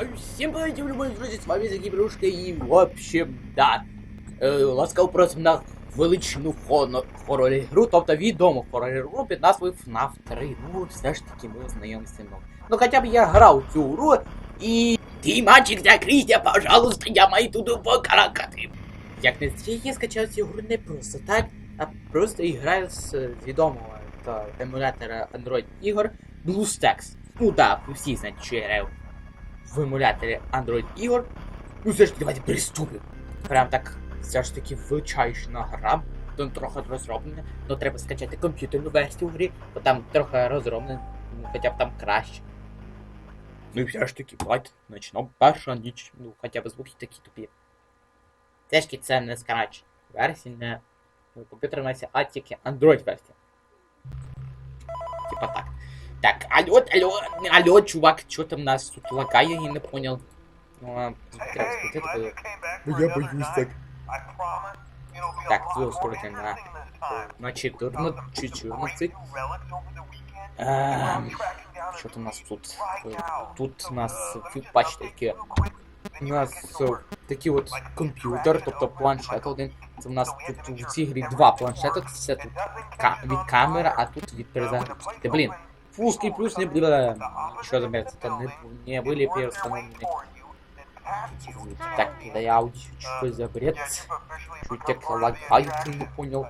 Всем привет, любые друзі, з вами Закібрушка і в общем, да. Е, ласкаво просимо на величну хоно- хорор-ігру, тобто відому хорор-ігру під назвою FNAF 3. Ну, все ж таки ми знайомимося. Ну, ну хоча б я грав цю гру і... Ти, мальчик, закрийся, пожалуйста, я маю тут покаракати. Як не зря, я скачав цю гру не просто так, а просто і граю з е, відомого емулятора Android ігор BlueStacks. Ну да, всі знаєте, що я граю в емуляторі Android ігор. Ну все давайте приступимо. Прям так все ж таки величайшна гра. Там трохи розроблена, але треба скачати комп'ютерну версію в грі, бо там трохи розроблено, ну хоча б там краще. Ну і все ж таки, давайте почнемо. Перша ніч, ну хоча б звуки такі тупі. Все ж таки це не скарач версія, не ну, комп'ютерна версія, а тільки Android версія. Типа так. Так, алло, алло, алло, чувак, что там нас тут лагає, я не понял. Ну, а, треба скрутити, бо Ну я боюсь так. Так, цього скрути на, на 14, 14. Ем, що там у нас тут? Е, Тут у нас, ви бачите, такі, у нас е, такий от комп'ютер, тобто планшет один. Це у нас тут в цій грі два планшети, це тут ка від камери, а тут від перезагрузки. Та блін, Фузкий плюс не было. Что за бред? Это не, были переустановлены. Так, да я аудио, что за бред? Чуть так лагает, ты не понял.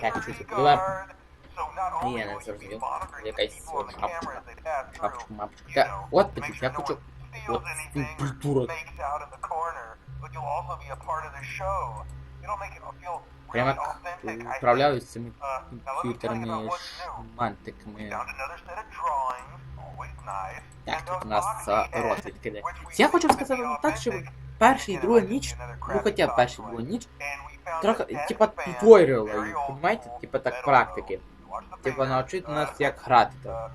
Так, что это было? Не, я не зрозумів. Якась от шапочка. Шапочка, мапочка. Та, от, блін, я хочу... От, цю придурок. Прямо як управляю цими комп'ютерами, шмантиками. Так, тут у нас а, рот. Я хочу сказати вам так, що перша і друга ніч, ну хоча і друга ніч, трохи, типа, їх, понимаете? Типа так практики. Типа навчити нас як грати там.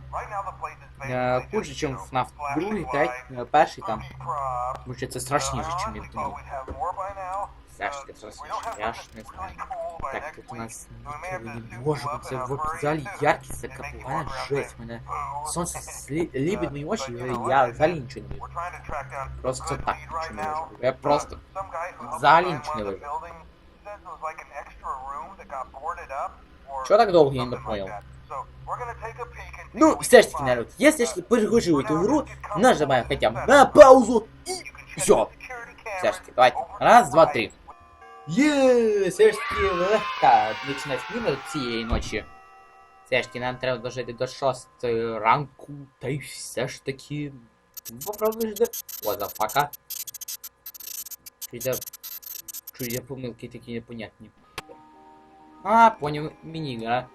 Хуже, ніж FNAF другий, третій, е, перший там. Тому що це страшніше, ніж я думав. Все ж таки страшніше, я ж не знаю. Так, тут у нас нічого не може бути. Це в залі яркість, це капітальна жесть. Мене сонце слі- ліпить мої очі, і я взагалі нічого не вижу. Просто так нічого не вижу. Я просто взагалі нічого не вижу. Чого так довго, я не понял. Ну, все ж таки, народ, если ж перегружу эту игру, нажимаем хотя бы на паузу и все. Все ж таки, давайте. Раз, два, три. Є, все ж таки легка нічна зміна цієї ночі. Все ж таки, нам треба дожити до 6 ранку, та й все ж таки... Попробуй жди. What the fuck? Чуйте... Чуйте помилки такі непонятні. А, понял, міні-гра.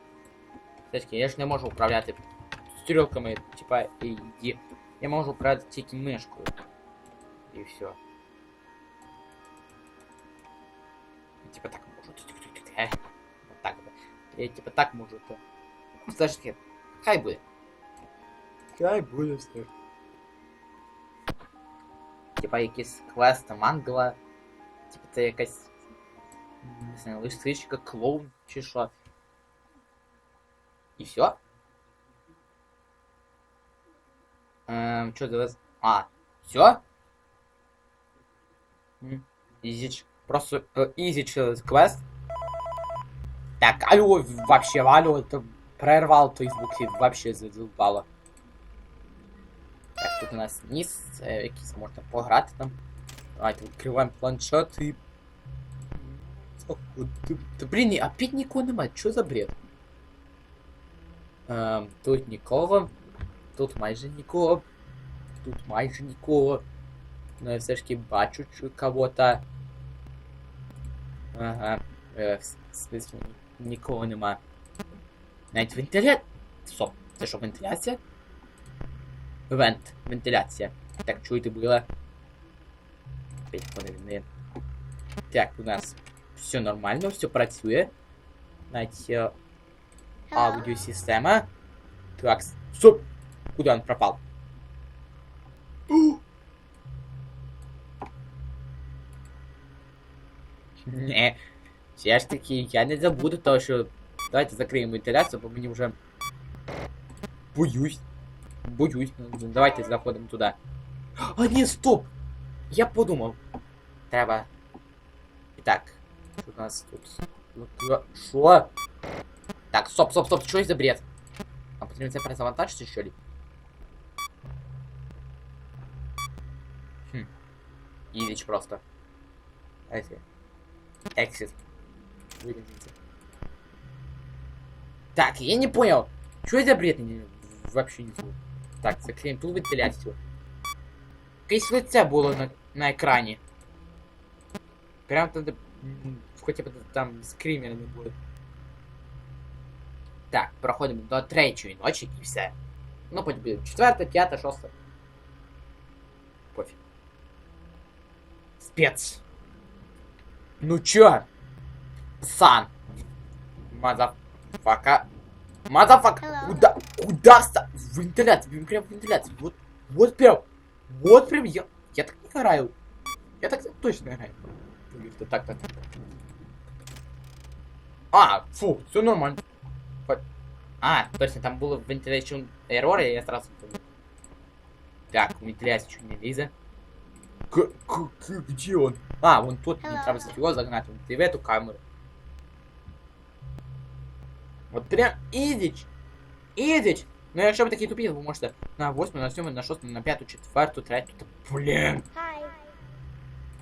Все ж таки, я ж не можу управляти стрілками, типа, AD. Я можу управляти тільки мишкою. І все. Типа так можу. Е, от так би. Я типа так ж таки, хай буде. Хай буде все. Типа якийсь квест мангла. Типа це якась. Не знаю, лисичка, клоун чи що. І все? Эм, что за вас? А, все? Изич. Просто э, easy через квест. Так, алло, вообще, алло, это прервал той звук и вообще задолбало. Так, тут у нас низ, е, якийсь можна пограти там. Давайте відкриваємо планшет і. Блін, опять нікого немає, що за бред? Ем, тут нікого. Тут майже нікого. Тут майже нікого. Ну я все ж таки бачу кого-то. Ага. Е, в с- в смислі ні- нікого нема. Навіть вентиля... Стоп, це що, вентиляція? Вент, вентиляція. Так, чуєте було? Опять вони не. Так, у нас все нормально, все працює. Навіть е, аудиосистема. Так, стоп! Куда он пропал? Не, все ж таки, я не забуду того, що... Давайте закриємо вентиляцію, бо мені вже... Боюсь. боюсь. Давайте заходимо туди. А ні, стоп! Я подумав. Треба. І так. Що у нас тут? От, Що? Так, стоп, стоп, стоп, що це за бред? А потрібно це перезавантажити, що ли? Хм. Іліч просто. Дайте. Exit. Вылезите. Так, я не понял. Что это за бред? Не- Вообще не знаю. Так, закриємо ту вентиляцію. Якесь лице було на, на екрані. Прям там, де, м, хоча б там скримера не буде. Так, проходимо до третьої ночі і все. Ну, потім буде четверта, п'ята, шоста. Пофіг. Спец. Ну чё? Сан. Мазафака. Мазафака. Куда? Куда? В вентиляции. блин, Прям в вентиляции. Вот, вот прям. Вот прям я. Я так не играю. Я так точно играю. Так, так. А, фу, все нормально. А, точно, там было ventilation error, и я сразу. Так, вентиляция чуть не лізе. К, к, к, где он? А, вон тут, мені Hello. треба його загнати вон в эту камеру. От прям ізіч! Ізіч! Ну якщо ви такі тупі, ви можете на 8, на 7, на 6, на 5, 4, 3, та блін! Hi.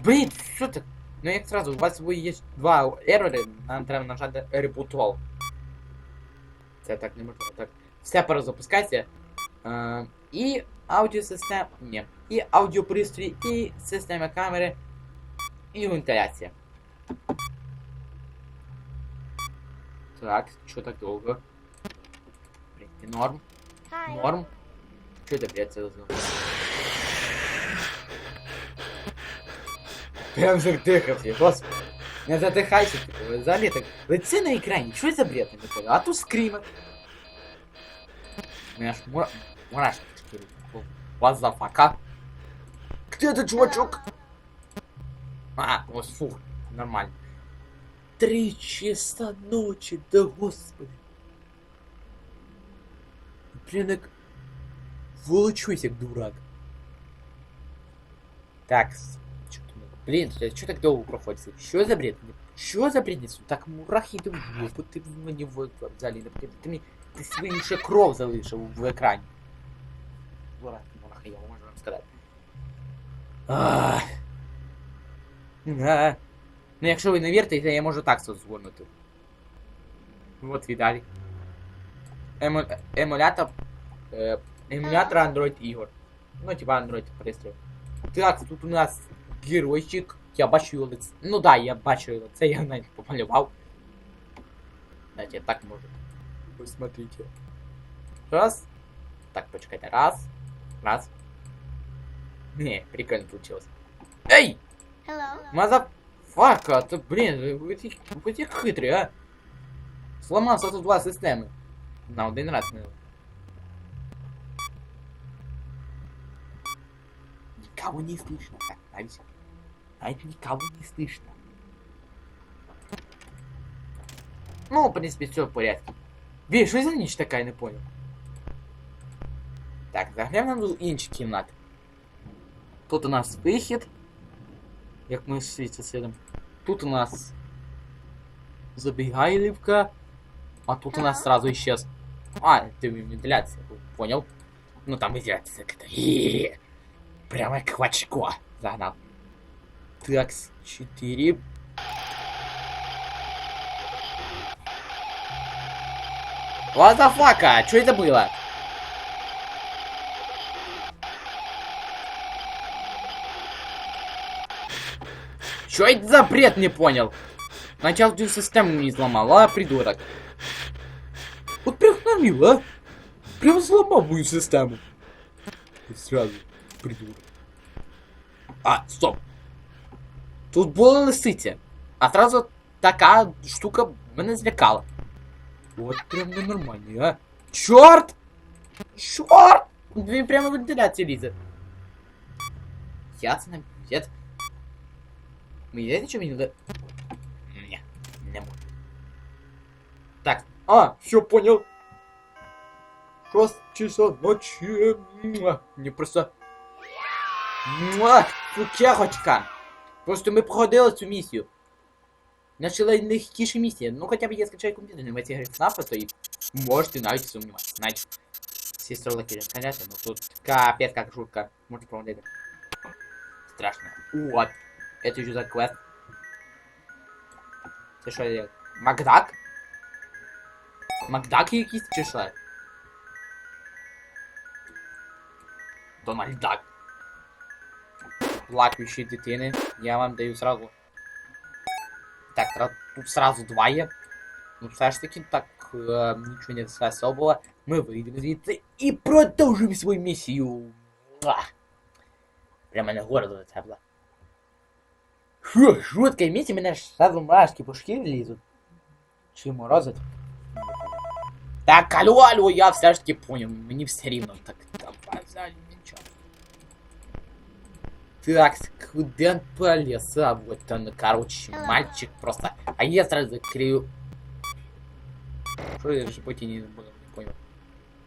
Блін, що так? Ну як сразу, у вас ви є два ерори, нам треба нажати репутол. Це так не можна так. Все перезапускайте. Е, і аудіосистема. Ні. І аудіопристрій, і система камери, і вентиляція. Так, що так довго? Блін, норм. Hi. Норм. Что это, блядь, за звук? Прям задыхался, господи. Не задыхайся, ты, взагалі так. Лице на екрані, що це за бред, я не понял. А тут скример. У меня аж мура... мурашки шкірі. What the fuck, а? Где этот чувачок? А, вот фух, нормально. Три часа ночи, да господи. Блин, як... Волочусь, як дурак. Так, с- чё там, блин, что так долго проходит? Что за бред? Что за бред несу? Так мурахи йди в жопу, ти в мені в взагалі не потрібно. Ти мені ти свою ще кров залишив в екрані. Мурахи, мурахи, я можу вам сказати. Ах. А. Ну, якщо ви не вірите, то я можу так згорнути. Вот Віталій. Ему... Емулятор. Е... Емулятор Android ігор. Ну, типа Android пристрій. Так, тут у нас геройчик. Я бачу його лице. Ну да, я бачу його лице, я навіть помалював. Знаете, я так можу. Вы смотрите. Раз. Так, почекайте. Раз. Раз. Не, прикольно получилось. Эй! Hello. Мазафака, то блін, ви ті, ви ті хитрі, а? Сломався тут два системи. На один раз не. Никого не слышно. Так, навіть. Навіть никого не слышно. Ну, в принципе, все в порядке. Бі, що за ніч така, я не понял. Так, заглянемо на інші кімнати. Тут у нас вихід. Як ми всі це сидимо. Тут у нас забігайлівка. А тут у нас сразу исчез. А, ты вентиляция, понял? Ну там вентиляция какая-то. Прямо как в очко загнал. Так, 4. What the fuck? А? Что это было? Что это за бред, не понял? Начал эту систему не сломал, а, придурок? Вот прям нормил, а? Прям сломал мою систему. И сразу, придурок. А, стоп. Тут була лисиця. А сразу така штука мене злякала. От прям ненормальний, а? Чорт! Чорт! Він прямо в вентиляцію лізе. Я це Мы знаєте, ничего не надо... Ні, не можу. Так. А, все понял. 6 часа ночи. Муа. Не просто... Муа, цукерочка. Просто мы проходили цю місію. Наша найлегкіша місія. Ну хоча б я скачаю комп'ютер, не мається грати напросто і можете навіть сумніватися. Значить, всі стрілки розкаляти, ну тут капець як жутко. Можна проводити. Страшно. Вот. Это еще за квест. Це що є? Макдак? Макдак якийсь чи що? Дональд Дак. Плакающие дитини. Я вам даю сразу. Так, сразу, тут сразу два є. Ну все ж таки так е, нічого не особого. Ми вийдемо звідси і продовжимо свою місію. Муа! Прямо на горло тепло. Фу, жутка місія, мене ж сразу мурашки по шкірі лізуть. Чи морозить? Так, алло, алло, я все ж таки понял, мені все рівно. Так, давай взяли нічого. Так, куда он полез? А, вот он, короче, мальчик просто. А я сразу закрию. Що я ж потім не буду, не понял.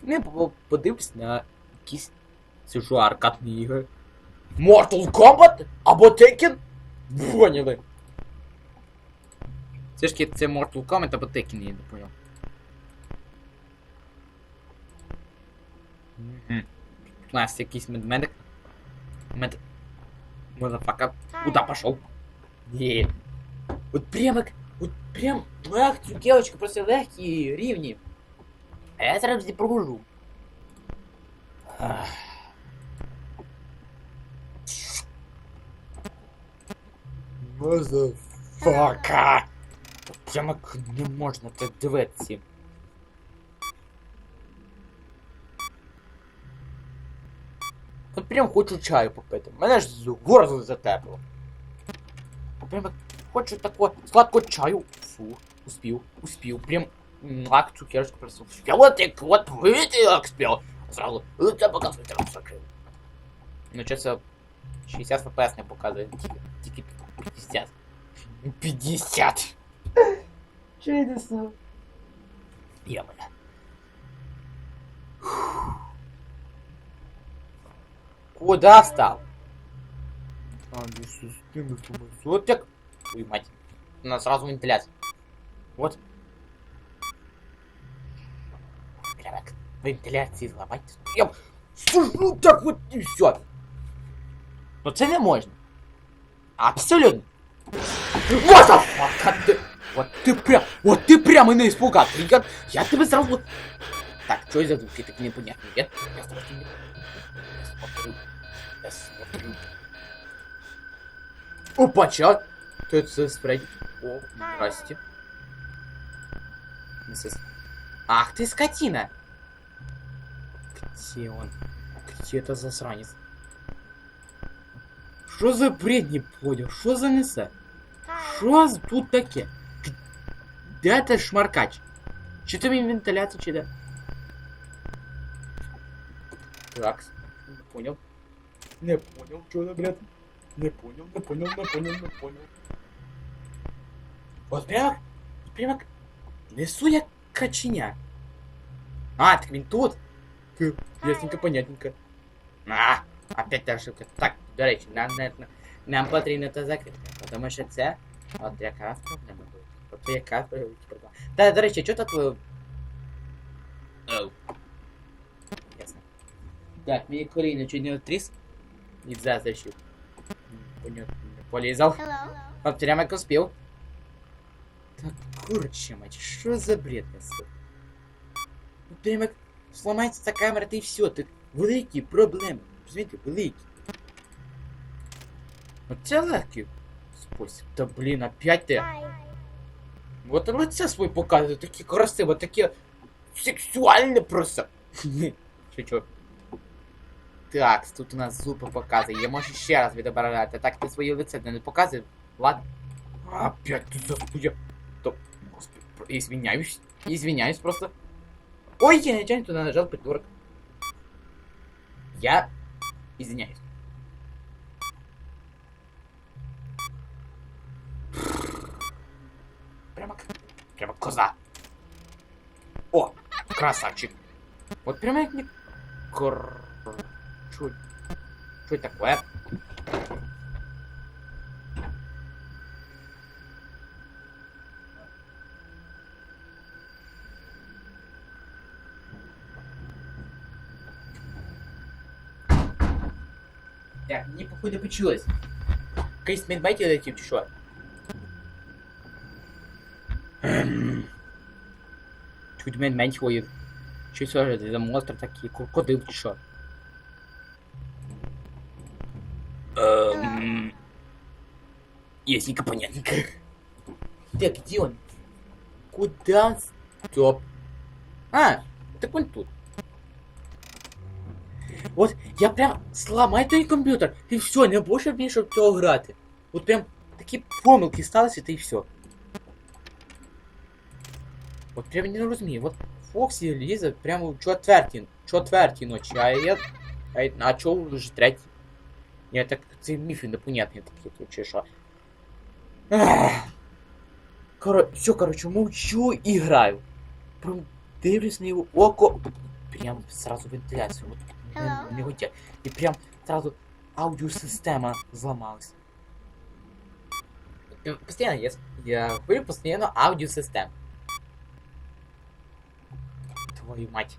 Не по- подивлюсь на якісь сижу аркадні ігри. Mortal Kombat? Або Tekken? Поняли. Все ж таки це Mortal Kombat або Tekken, я не понял. Мгм. У нас якийсь медмедик. Мед... Мазафака. Куда пошел? Не. Вот прямо, к- вот прям, ах, цю девочку просто легкі рівні. А я зараз не прогружу. Ах. Мазафака. Прямо не можна так дивитися. От прям хочу чаю попити. Мене ж з горло затепло. Прям хочу такого сладкого чаю. Фу, успів, успів. Прям мак цукерочку просто. Я вот як вот видите, як спів. Сразу лице показує так закрив. Ну чесно, 60 фпс не показує. Тільки 50. 50. Че я не знаю? Я мене. Куда стал? А, без системы суток. Ой, мать. У нас сразу вентиляция. Вот. Прямо к вентиляції зламати. Я сужу так вот і все. Ну це не можна. Абсолютно. What the fuck? Ти... Вот ти прям, вот ти прямо не испугався. Я, я тебе сразу... Так, что за звуки такие непонятные? Нет? Я не... Я смотрю. Я смотрю. Опа, чё? Кто это за спрей? О, здрасте. Миссис- Ах ты скотина! Где он? Где это засранец? Что за бред не понял? Что за несе? Що з- тут таке? Г- Де ти шмаркач? Чи тобі вентиляція, чи де? Так, не понял. Не понял, что за бред? Не понял, не понял, не понял, не понял. Вот прямо, прямо к- несу я каченя. А, так він тут. Х, Ясненько, понятненько. А, опять та ошибка. Так, до речі, нам, нам, нам потрібно це закрити, тому що це От якраз проблема буде. От якраз буде проблема. Та, до речі, що тут ви... Оу. Ясно. Так, мій коліно чуть не отріс. І зазрачив. Понятно, не полізав. От прямо як успів. Так, курче мать, що за бред несу? Ну, прямо як сломається ця камера, та і все, так великі проблеми. Розумієте, великі. Оце легкий спосіб. Та блін, опять ти. Вот лице своє показує, таке красиве, таке сексуальне просто. Шучу. Так, тут у нас зуби показує. Я можу ще раз відображати. Так ти своє лице не показує. Ладно. Опять ты заспуя. То... Господи, извиняюсь. Извиняюсь просто. Ой, я нечаянно туда нажал, придурок. Я извиняюсь. Коза. О, красавчик. Вот не... Кр... Что... Что это такое? Так, мне походу почулось. Кейс медбайте летів чи Чуть медмедь воїв. Чи все ж за монстр такий, крокодил чи що? Эм... Ясненько, понятненько. Так, где он? Куда? Стоп. А, так он тут. Вот, я прям сломаю той комп'ютер, і все, не більше більше в цього грати. От прям такі помилки сталися, та і все. От прям не розумію, от Фоксі лізе прямо в четвертій, четвертій ночі, а я... А, я- а чого вже третій? Я так, це міфи непонятні такі тут, чи що. Ах. Коро... Все, короче, мовчу і граю. Прям дивлюсь на його око. Прям сразу вентиляцію. От, не, Hello? не хотя. І прям сразу аудиосистема зламалась. Э, Постоянно я, с- я говорю постоянно аудиосистем. Твою мать.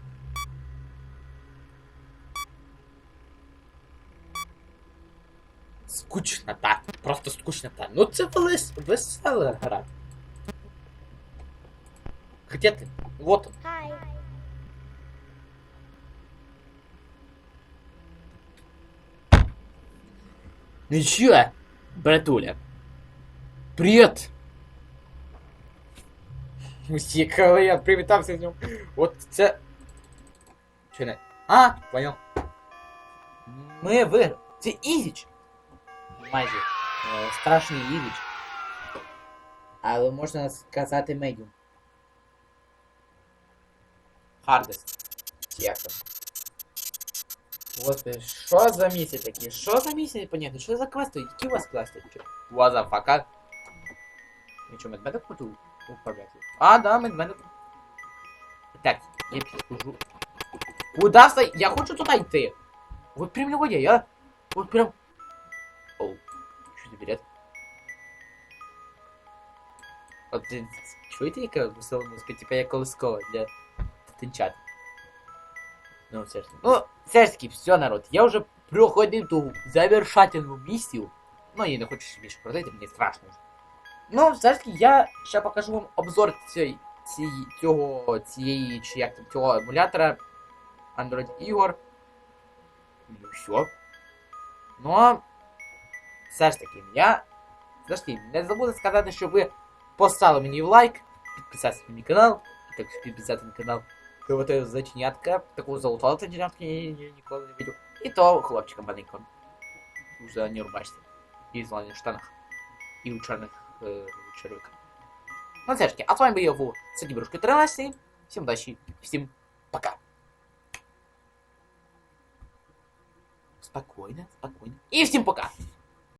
Скучно так. Просто скучно так. Ну це вес... весела гра. Где ты? Вот он. Hi. Ну чё, братуля? Привет! Усі, коли я привітався з ним. От це. Чи не? А, понял. Ми виграли. Це Ізіч. Майже. Е, страшний Ізіч. Але можна сказати медіум. Хардест. Як там? Господи, що за місяць такі? Що за місяць, понятно? Що за квести? Які у вас квести? Вазафака. Я що, медведок хочу управляти? А, да, медведок. Так, я підхожу. Куда стой? Я хочу туда йти. Вот прям не я. Вот прям... Оу. Що за білет? От, ти- чуєте, яка весела музика? Типа як колискова для дитинчат. Ну, все ж таки. Ну, все ж таки, все, народ. Я вже проходив ту завершательну місію. Ну, і не хочу ще більше пройти, мені страшно вже. Ну, все ж таки, я ще покажу вам обзор цієї, цієї, цього, цієї, чи як там, цього емулятора Android ігор. І все. Ну, а все ж таки, я... Все ж таки, не забудьте сказати, що ви поставили мені лайк, підписатися на мій канал, а також підписати на канал какого-то зачинятка, такого золотого зачинятка я, я ніколи не видел. І того хлопчика маленького. У зеленій рубашці. І в зелених штанах. І у чорних е, червиках. Ну, все ж таки, а з вами був я, Сергій Брушко 13. Всім удачі, всім пока. Спокойно, спокойно. І всім пока.